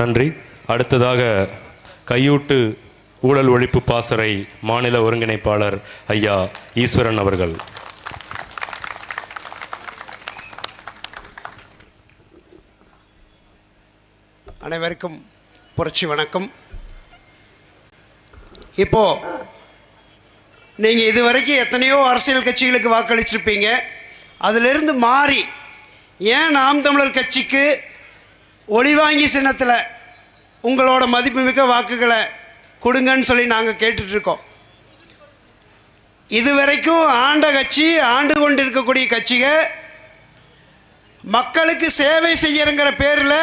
நன்றி. அடுத்ததாக கையூட்டு ஊழல் ஒழிப்பு பாசறை மாநில ஒருங்கிணைப்பாளர் ஐயா ஈஸ்வரன் அவர்கள். அனைவருக்கும் புரட்சி வணக்கம். இப்போ நீங்கள் இதுவரைக்கும் எத்தனையோ அரசியல் கட்சிகளுக்கு வாக்களிச்சிருப்பீங்க. அதிலிருந்து மாறி ஏன் நாம் தமிழர் கட்சிக்கு ஒளிவாங்கி சின்னத்தில் உங்களோட மதிப்புமிக்க வாக்குகளை கொடுங்கன்னு சொல்லி நாங்கள் கேட்டுட்ருக்கோம். இதுவரைக்கும் ஆண்ட கட்சி ஆண்டு கொண்டு இருக்கக்கூடிய கட்சிகள் மக்களுக்கு சேவை செய்யறங்கிற பேரில்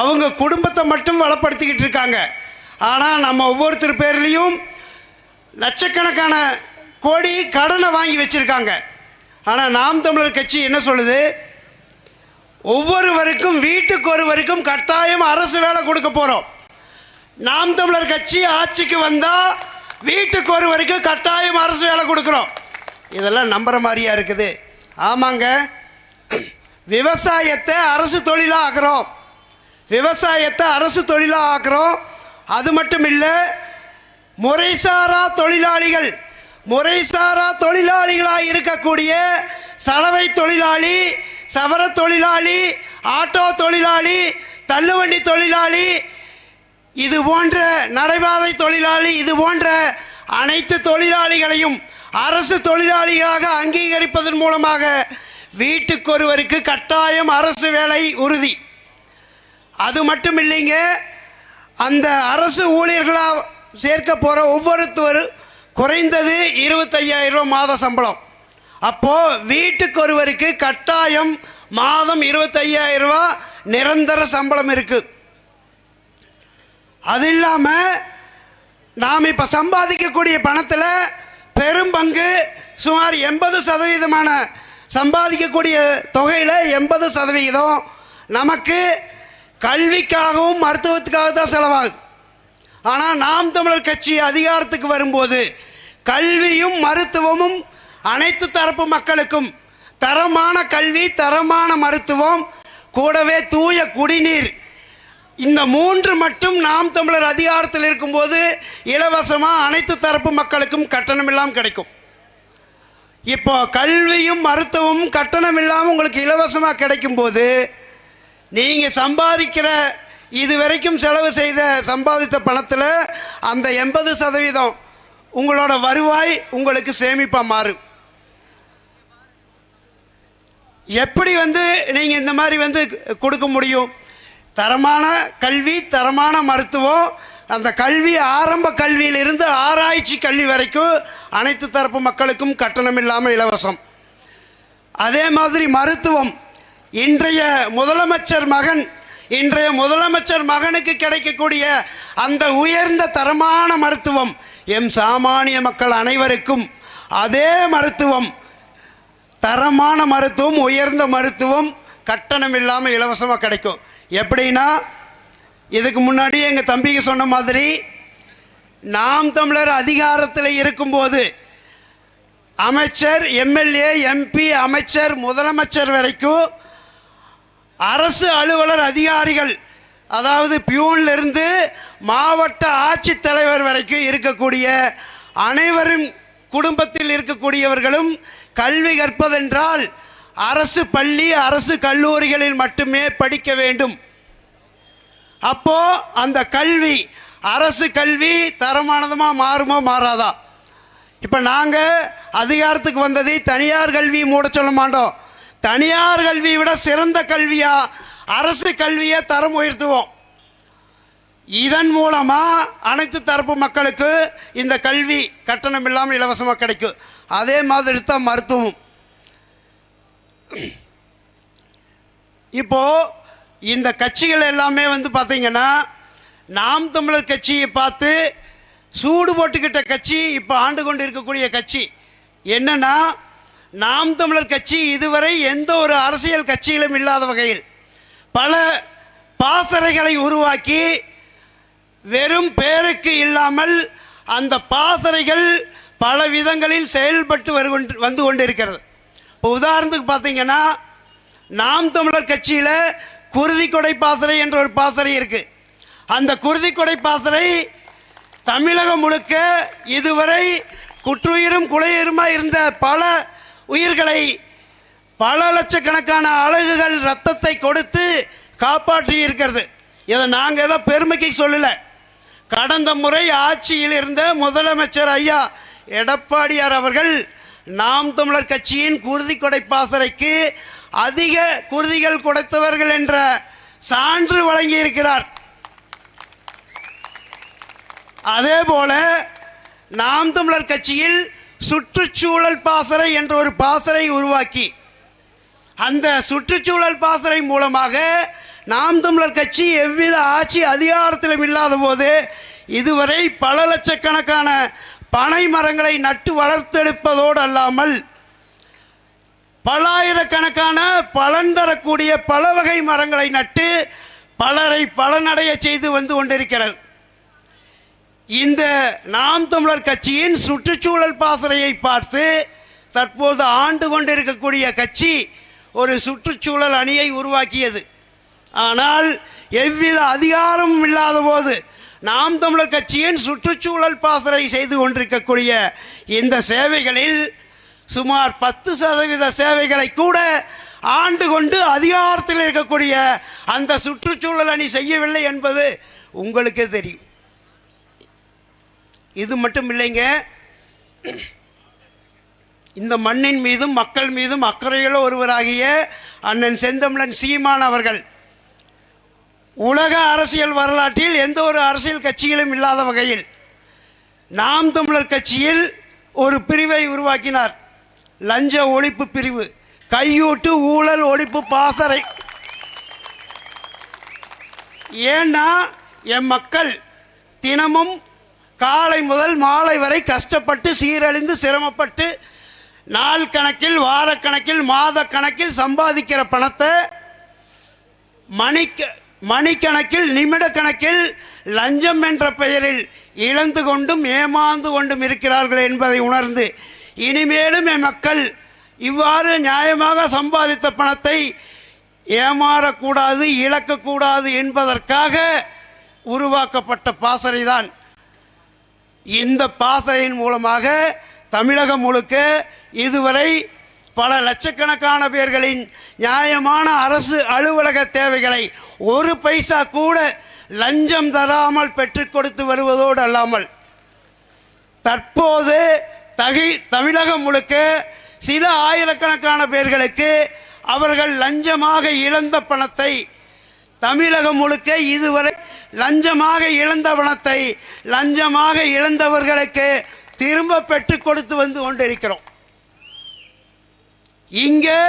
அவங்க குடும்பத்தை மட்டும் வளப்படுத்திக்கிட்டு இருக்காங்க. ஆனால் நம்ம ஒவ்வொருத்தர் பேர்லேயும் லட்சக்கணக்கான கோடி கடனை வாங்கி வச்சுருக்காங்க. ஆனால் நாம் தமிழர் கட்சி என்ன சொல்லுது? ஒவ்வொருவருக்கும் வீட்டுக்கு ஒருவருக்கும் கட்டாயம் அரசு வேலை கொடுக்க போகிறோம் நாம் தமிழர் கட்சி ஆட்சிக்கு வந்தால் வீட்டுக்கு ஒருவருக்கு கட்டாயம் அரசு வேலை கொடுக்குறோம். இதெல்லாம் நம்புற மாதிரியா இருக்குது. ஆமாங்க. விவசாயத்தை அரசு தொழிலாக ஆக்குறோம். விவசாயத்தை அரசு தொழிலாக ஆக்குறோம். அது மட்டும் இல்லை முறைசாரா தொழிலாளிகள் முறைசாரா தொழிலாளிகளாக இருக்கக்கூடிய சலவை தொழிலாளி சவர தொழிலாளி ஆட்டோ தொழிலாளி தள்ளுவண்டி தொழிலாளி இது போன்ற நடைபாதை தொழிலாளி இது போன்ற அனைத்து தொழிலாளிகளையும் அரசு தொழிலாளிகளாக அங்கீகரிப்பதன் மூலமாக வீட்டுக்கொருவருக்கு கட்டாயம் அரசு வேலை உறுதி. அது மட்டும் இல்லைங்க அந்த அரசு ஊழியர்களாக சேர்க்க போகிற ஒவ்வொருத்தர் குறைந்தது இருபத்தையாயிரம் ரூபா மாத சம்பளம். அப்போது வீட்டுக்கு ஒருவருக்கு கட்டாயம் மாதம் இருபத்தையாயிரம் ரூபாய் நிரந்தர சம்பளம் இருக்குது அது இல்லாமல் நாம் இப்போ சம்பாதிக்கக்கூடிய பணத்தில் பெரும்பங்கு சுமார் எண்பது சதவீதமான சம்பாதிக்கக்கூடிய தொகையில் எண்பது சதவிகிதம் நமக்கு கல்விக்காகவும் மருத்துவத்துக்காக தான் செலவாகுது. ஆனால் நாம் தமிழர் கட்சி அதிகாரத்துக்கு வரும்போது கல்வியும் மருத்துவமும் அனைத்து தரப்பு மக்களுக்கும் தரமான கல்வி தரமான மருத்துவம் கூடவே தூய குடிநீர். இந்த மூன்று மட்டும் நாம் தமிழர் அதிகாரத்தில் இருக்கும்போது இலவசமாக அனைத்து தரப்பு மக்களுக்கும் கட்டணம் இல்லாமல் கிடைக்கும். இப்போ கல்வியும் மருத்துவமும் கட்டணம் இல்லாமல் உங்களுக்கு இலவசமாக கிடைக்கும்போது நீங்கள் சம்பாதிக்கிற இது வரைக்கும் செலவு செய்த சம்பாதித்த பணத்தில் அந்த எண்பது சதவீதம் உங்களோட வருவாய் உங்களுக்கு சேமிப்பாக மாறும். எப்படி வந்து நீங்கள் இந்த மாதிரி வந்து கொடுக்க முடியும்? தரமான கல்வி தரமான மருத்துவம் அந்த கல்வி ஆரம்ப கல்வியிலிருந்து ஆராய்ச்சி கல்வி வரைக்கும் அனைத்து தரப்பு மக்களுக்கும் கட்டணம் இல்லாமல் இலவசம். அதே மாதிரி மருத்துவம். இன்றைய முதலமைச்சர் மகன் இன்றைய முதலமைச்சர் மகனுக்கு கிடைக்கக்கூடிய அந்த உயர்ந்த தரமான மருத்துவம் எம் சாமானிய மக்கள் அனைவருக்கும். அதே மருத்துவம் தரமான மருத்துவம் உயர்ந்த மருத்துவம் கட்டணம் இல்லாமல் இலவசமாக கிடைக்கும். எப்படின்னா இதுக்கு முன்னாடி எங்கள் தம்பிக்கு சொன்ன மாதிரி நாம் தமிழர் அதிகாரத்தில் இருக்கும்போது அமைச்சர் எம்எல்ஏ எம்பி அமைச்சர் முதலமைச்சர் வரைக்கும் அரசு அலுவலர் அதிகாரிகள் அதாவது பியூன்லேருந்து மாவட்ட ஆட்சித்தலைவர் வரைக்கும் இருக்கக்கூடிய அனைவரும் குடும்பத்தில் இருக்கக்கூடியவர்களும் கல்வி கற்பதென்றால் அரசு பள்ளி அரசு கல்லூரிகளில் மட்டுமே படிக்க வேண்டும். அப்போ அந்த கல்வி அரசு கல்வி தரமானதுமா மாறுமோ மாறாதா? இப்போ நாங்கள் அதிகாரத்துக்கு வந்ததை தனியார் கல்வி மூட சொல்ல மாட்டோம். தனியார் கல்வியை விட சிறந்த கல்வியா அரசு கல்வியை தரம் உயர்த்துவோம். இதன் மூலமாக அனைத்து தரப்பு மக்களுக்கு இந்த கல்வி கட்டணம் இல்லாமல் இலவசமாக கிடைக்கும். அதே மாதிரி தான் மருத்துவம் இப்போ இந்த கட்சிகள் எல்லாமே வந்து பார்த்தீங்கன்னா நாம் தமிழர் கட்சியை பார்த்து சூடு போட்டுக்கிட்ட கட்சி இப்போ ஆண்டு கொண்டு இருக்கக்கூடிய கட்சி. என்னன்னா நாம் தமிழர் கட்சி இதுவரை எந்த ஒரு அரசியல் கட்சியிலும் இல்லாத வகையில் பல பாசறைகளை உருவாக்கி வெறும் பேருக்கு இல்லாமல் அந்த பாசறைகள் பல விதங்களில் செயல்பட்டு வருகொண்டு வந்து கொண்டிருக்கிறது. இப்போ உதாரணத்துக்கு பார்த்தீங்கன்னா நாம் தமிழர் கட்சியில் குருதி கொடை பாசறை என்ற ஒரு பாசறை இருக்குது அந்த குருதி கொடை பாசறை தமிழகம் முழுக்க இதுவரை குற்றுயிரும் குலையுயிருமா இருந்த பல உயிர்களை பல லட்சக்கணக்கான அழகுகள் ரத்தத்தை கொடுத்து காப்பாற்றி இருக்கிறது. இதை நாங்கள் ஏதோ பெருமைக்கு சொல்லலை. கடந்த முறை ஆட்சியில் இருந்த முதலமைச்சர் ஐயா எடப்பாடியார் அவர்கள் நாம் தமிழர் கட்சியின் குருதி கொடை பாசறைக்கு அதிக குருதிகள் கொடுத்தவர்கள் என்ற சான்று வழங்கியிருக்கிறார். அதே போல நாம் தமிழர் கட்சியில் சுற்றுச்சூழல் பாசறை என்ற ஒரு பாசறை உருவாக்கி அந்த சுற்றுச்சூழல் பாசறை மூலமாக நாம் தமிழர் கட்சி எவ்வித ஆட்சி அதிகாரத்திலும் இல்லாத போது இதுவரை பல லட்சக்கணக்கான பனை மரங்களை நட்டு வளர்த்தெடுப்பதோடு அல்லாமல் பல்லாயிரக்கணக்கான பலன் தரக்கூடிய பல வகை மரங்களை நட்டு பலரை பலனடைய செய்து வந்து கொண்டிருக்கிறது. இந்த நாம் தமிழர் கட்சியின் சுற்றுச்சூழல் பாசறையை பார்த்து தற்போது ஆண்டு கொண்டிருக்கக்கூடிய கட்சி ஒரு சுற்றுச்சூழல் அணியை உருவாக்கியது. ஆனால் எவ்வித அதிகாரமும் இல்லாத போது நாம் தமிழர் கட்சியின் சுற்றுச்சூழல் பாசறை செய்து கொண்டிருக்கக்கூடிய இந்த சேவைகளில் சுமார் பத்து சதவீத சேவைகளை கூட ஆண்டு கொண்டு அதிகாரத்தில் இருக்கக்கூடிய அந்த சுற்றுச்சூழல் அணி செய்யவில்லை என்பது உங்களுக்கே தெரியும். இது மட்டும் இல்லைங்க. இந்த மண்ணின் மீதும் மக்கள் மீதும் அக்கறையுள்ள ஒருவராகிய அண்ணன் செந்தமிழன் சீமான் அவர்கள் உலக அரசியல் வரலாற்றில் எந்த ஒரு அரசியல் கட்சியிலும் இல்லாத வகையில் நாம் தமிழர் கட்சியில் ஒரு பிரிவை உருவாக்கினார். லஞ்ச ஒழிப்பு பிரிவு. கையூட்டு ஊழல் ஒழிப்பு பாசறை. ஏன்னா என் மக்கள் தினமும் காலை முதல் மாலை வரை கஷ்டப்பட்டு சீரழிந்து சிரமப்பட்டு நாள் கணக்கில் வாரக்கணக்கில் மாத கணக்கில் சம்பாதிக்கிற பணத்தை மணிக்க மணிக்கணக்கில் நிமிட கணக்கில் லஞ்சம் என்ற பெயரில் இழந்து கொண்டும் ஏமாந்து கொண்டும் இருக்கிறார்கள் என்பதை உணர்ந்து இனிமேலும் என் மக்கள் இவ்வாறு நியாயமாக சம்பாதித்த பணத்தை ஏமாறக்கூடாது இழக்கக்கூடாது என்பதற்காக உருவாக்கப்பட்ட பாசறை தான் இந்த பாசறையின் மூலமாக தமிழகம் முழுக்க இதுவரை பல லட்சக்கணக்கான பேர்களின் நியாயமான அரசு அலுவலக தேவைகளை ஒரு பைசா கூட லஞ்சம் தராமல் பெற்றுக் கொடுத்து வருவதோடு அல்லாமல் தற்போது தகி தமிழகம் முழுக்க சில ஆயிரக்கணக்கான பேர்களுக்கு அவர்கள் லஞ்சமாக இழந்த பணத்தை தமிழகம் முழுக்க இதுவரை லஞ்சமாக இழந்த பணத்தை லஞ்சமாக இழந்தவர்களுக்கு திரும்ப பெற்றுக் கொடுத்து வந்து கொண்டிருக்கிறோம். இங்கே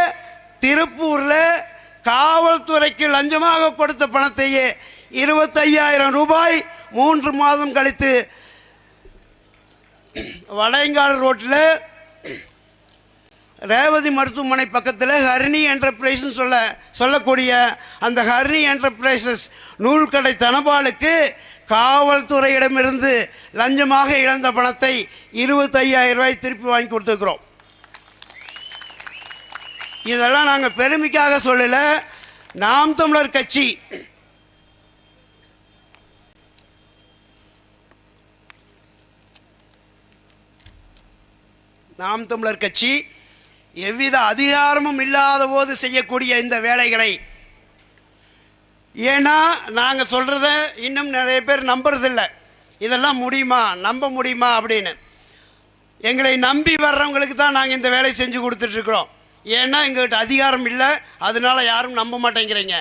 திருப்பூரில் காவல்துறைக்கு லஞ்சமாக கொடுத்த பணத்தையே இருபத்தையாயிரம் ரூபாய் மூன்று மாதம் கழித்து வளையங்காடு ரோட்டில் ரேவதி மருத்துவமனை பக்கத்தில் ஹரிணி என்டர்பிரைஸ்னு சொல்ல சொல்லக்கூடிய அந்த ஹரிணி என்டர்பிரைசஸ் நூல்கடை தனபாலுக்கு காவல்துறையிடமிருந்து லஞ்சமாக இழந்த பணத்தை இருபத்தையாயிரம் ரூபாய் திருப்பி வாங்கி கொடுத்துருக்குறோம். இதெல்லாம் நாங்கள் பெருமைக்காக சொல்லலை. நாம் தமிழர் கட்சி. நாம் தமிழர் கட்சி எவ்வித அதிகாரமும் இல்லாத போது செய்யக்கூடிய இந்த வேலைகளை. ஏன்னா நாங்கள் சொல்கிறத இன்னும் நிறைய பேர் நம்புறதில்ல. இதெல்லாம் முடியுமா? நம்ப முடியுமா அப்படின்னு. எங்களை நம்பி வர்றவங்களுக்கு தான் நாங்கள் இந்த வேலையை செஞ்சு கொடுத்துட்ருக்குறோம் ஏன்னா எங்கள்கிட்ட அதிகாரம் இல்லை. அதனால யாரும் நம்ப மாட்டேங்கிறீங்க.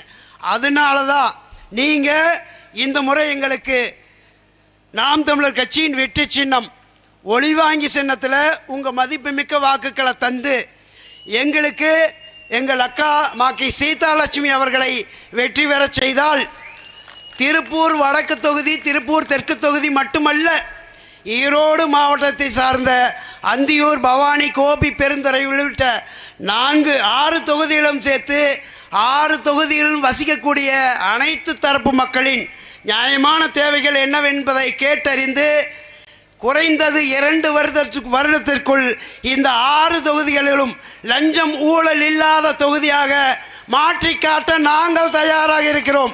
அதனால தான் நீங்கள் இந்த முறை எங்களுக்கு நாம் தமிழர் கட்சியின் வெற்றி சின்னம் ஒளிவாங்கி சின்னத்தில் உங்கள் மதிப்புமிக்க வாக்குகளை தந்து எங்களுக்கு எங்கள் அக்கா மாக்கி சீதாலட்சுமி அவர்களை வெற்றி பெறச் செய்தால் திருப்பூர் வடக்கு தொகுதி திருப்பூர் தெற்கு தொகுதி மட்டுமல்ல ஈரோடு மாவட்டத்தை சார்ந்த அந்தியூர் பவானி கோபி பெருந்துறை உள்ளிட்ட நான்கு ஆறு தொகுதிகளும் சேர்த்து ஆறு தொகுதிகளிலும் வசிக்கக்கூடிய அனைத்து தரப்பு மக்களின் நியாயமான தேவைகள் என்னவென்பதை கேட்டறிந்து குறைந்தது இரண்டு வருடத்துக்கு வருடத்திற்குள் இந்த ஆறு தொகுதிகளிலும் லஞ்சம் ஊழல் இல்லாத தொகுதியாக மாற்றி காட்ட நாங்கள் தயாராக இருக்கிறோம்.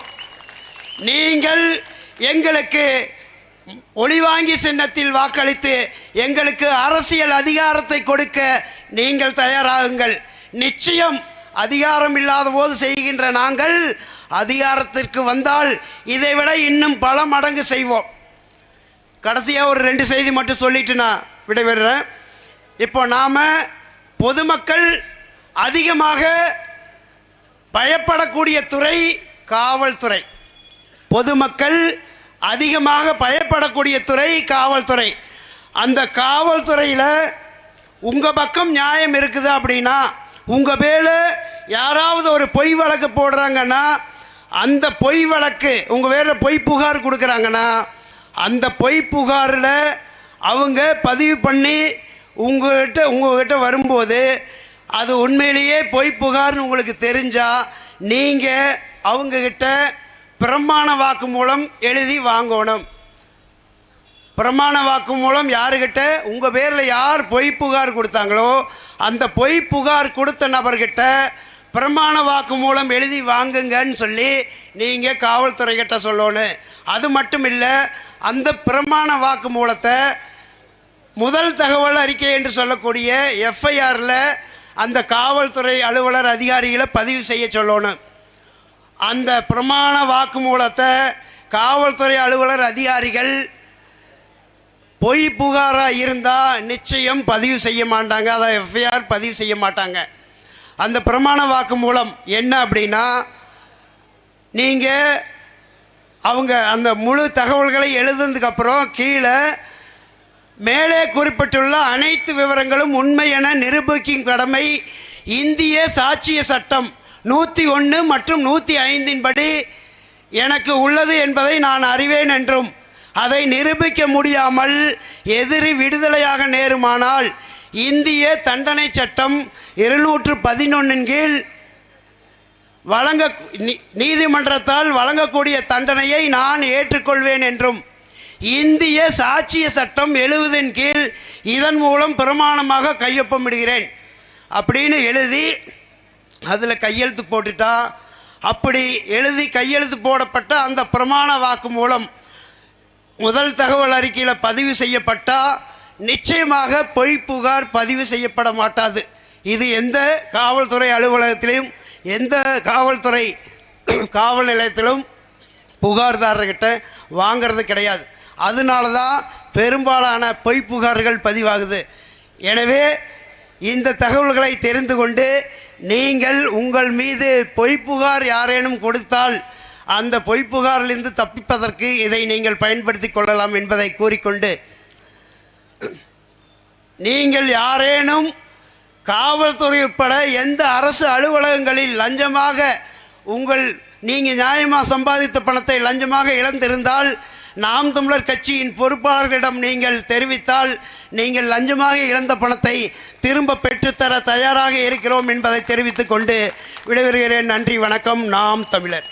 நீங்கள் எங்களுக்கு ஒளிவாங்கி சின்னத்தில் வாக்களித்து எங்களுக்கு அரசியல் அதிகாரத்தை கொடுக்க நீங்கள் தயாராகுங்கள். நிச்சயம் அதிகாரம் இல்லாத போது செய்கின்ற நாங்கள் அதிகாரத்திற்கு வந்தால் இதைவிட இன்னும் பல மடங்கு செய்வோம். கடைசியாக ஒரு ரெண்டு செய்தி மட்டும் சொல்லிட்டு நான் விடைபெறுறேன். இப்போ நாம் பொதுமக்கள் அதிகமாக பயப்படக்கூடிய துறை காவல்துறை. பொதுமக்கள் அதிகமாக பயப்படக்கூடிய துறை காவல்துறை. அந்த காவல்துறையில் உங்கள் பக்கம் நியாயம் இருக்குது அப்படின்னா உங்கள் பேர் யாராவது ஒரு பொய் வழக்கு போடுறாங்கன்னா அந்த பொய் வழக்கு உங்கள் பேரில் பொய் புகார் கொடுக்குறாங்கன்னா அந்த பொய் புகாரில் அவங்க பதிவு பண்ணி உங்கள்கிட்ட உங்கள்கிட்ட வரும்போது அது உண்மையிலேயே பொய் புகார்னு உங்களுக்கு தெரிஞ்சால் நீங்கள் அவங்கக்கிட்ட பிரமாண வாக்கு மூலம் எழுதி வாங்கணும். பிரமாண வாக்கு மூலம் யாருக்கிட்ட உங்கள் பேரில் யார் பொய் புகார் கொடுத்தாங்களோ அந்த பொய் புகார் கொடுத்த நபர்கிட்ட பிரமாண வாக்கு மூலம் எழுதி வாங்குங்கன்னு சொல்லி நீங்கள் காவல்துறைகிட்ட சொல்லணும். அது மட்டும் இல்லை அந்த பிரமாண வாக்கு மூலத்தை முதல் தகவல் அறிக்கை என்று சொல்லக்கூடிய எஃப்ஐஆரில் அந்த காவல்துறை அலுவலர் அதிகாரிகளை பதிவு செய்ய சொல்லணும். அந்த பிரமாண வாக்குமூலத்தை காவல்துறை அலுவலர் அதிகாரிகள் பொய் புகாராக இருந்தால் நிச்சயம் பதிவு செய்ய மாட்டாங்க. அதை எஃப்ஐஆர் பதிவு செய்ய மாட்டாங்க. அந்த பிரமாண வாக்கு மூலம் என்ன அப்படின்னா நீங்கள் அவங்க அந்த முழு தகவல்களை எழுதுனதுக்கப்புறம் கீழே மேலே குறிப்பிட்டுள்ள அனைத்து விவரங்களும் உண்மை என நிரூபிக்கும் கடமை இந்திய சாட்சிய சட்டம். நூற்றி ஒன்று மற்றும் நூற்றி ஐந்தின் படி எனக்கு உள்ளது என்பதை நான் அறிவேன் என்றும் அதை நிரூபிக்க முடியாமல் எதிரி விடுதலையாக நேருமானால் இந்திய தண்டனை சட்டம் இருநூற்று பதினொன்றின் கீழ் வழங்க நீதிமன்றத்தால் வழங்கக்கூடிய தண்டனையை நான் ஏற்றுக்கொள்வேன் என்றும் இந்திய சாட்சிய சட்டம் எழுவதின் கீழ் இதன் மூலம் பிரமாணமாக கையொப்பமிடுகிறேன். அப்படின்னு எழுதி அதில் கையெழுத்து போட்டுட்டா அப்படி எழுதி கையெழுத்து போடப்பட்ட அந்த பிரமாண வாக்கு மூலம் முதல் தகவல் அறிக்கையில் பதிவு செய்யப்பட்டால் நிச்சயமாக பொய் புகார் பதிவு செய்யப்பட மாட்டாது. இது எந்த காவல்துறை அலுவலகத்திலையும் எந்த காவல்துறை காவல் நிலையத்திலும் புகார்தாரர்கிட்ட வாங்கிறது கிடையாது. அதனால தான் பெரும்பாலான பொய் புகார்கள் பதிவாகுது. எனவே இந்த தகவல்களை தெரிந்து கொண்டு நீங்கள் உங்கள் மீது பொய் புகார் யாரேனும் கொடுத்தால் அந்த பொய் புகாரிலிருந்து தப்பிப்பதற்கு இதை நீங்கள் பயன்படுத்தி கொள்ளலாம் என்பதை கூறிக்கொண்டு நீங்கள் யாரேனும் காவல்துறை உட்பட எந்த அரசு அலுவலகங்களில் லஞ்சமாக உங்கள் நீங்கள் நியாயமாக சம்பாதித்த பணத்தை லஞ்சமாக இழந்திருந்தால் நாம் தமிழர் கட்சியின் பொறுப்பாளர்களிடம் நீங்கள் தெரிவித்தால் நீங்கள் லஞ்சமாக இழந்த பணத்தை திரும்ப பெற்றுத்தர தயாராக இருக்கிறோம் என்பதை தெரிவித்துக் கொண்டு விடைபெறுகிறேன். நன்றி வணக்கம். நாம் தமிழர்.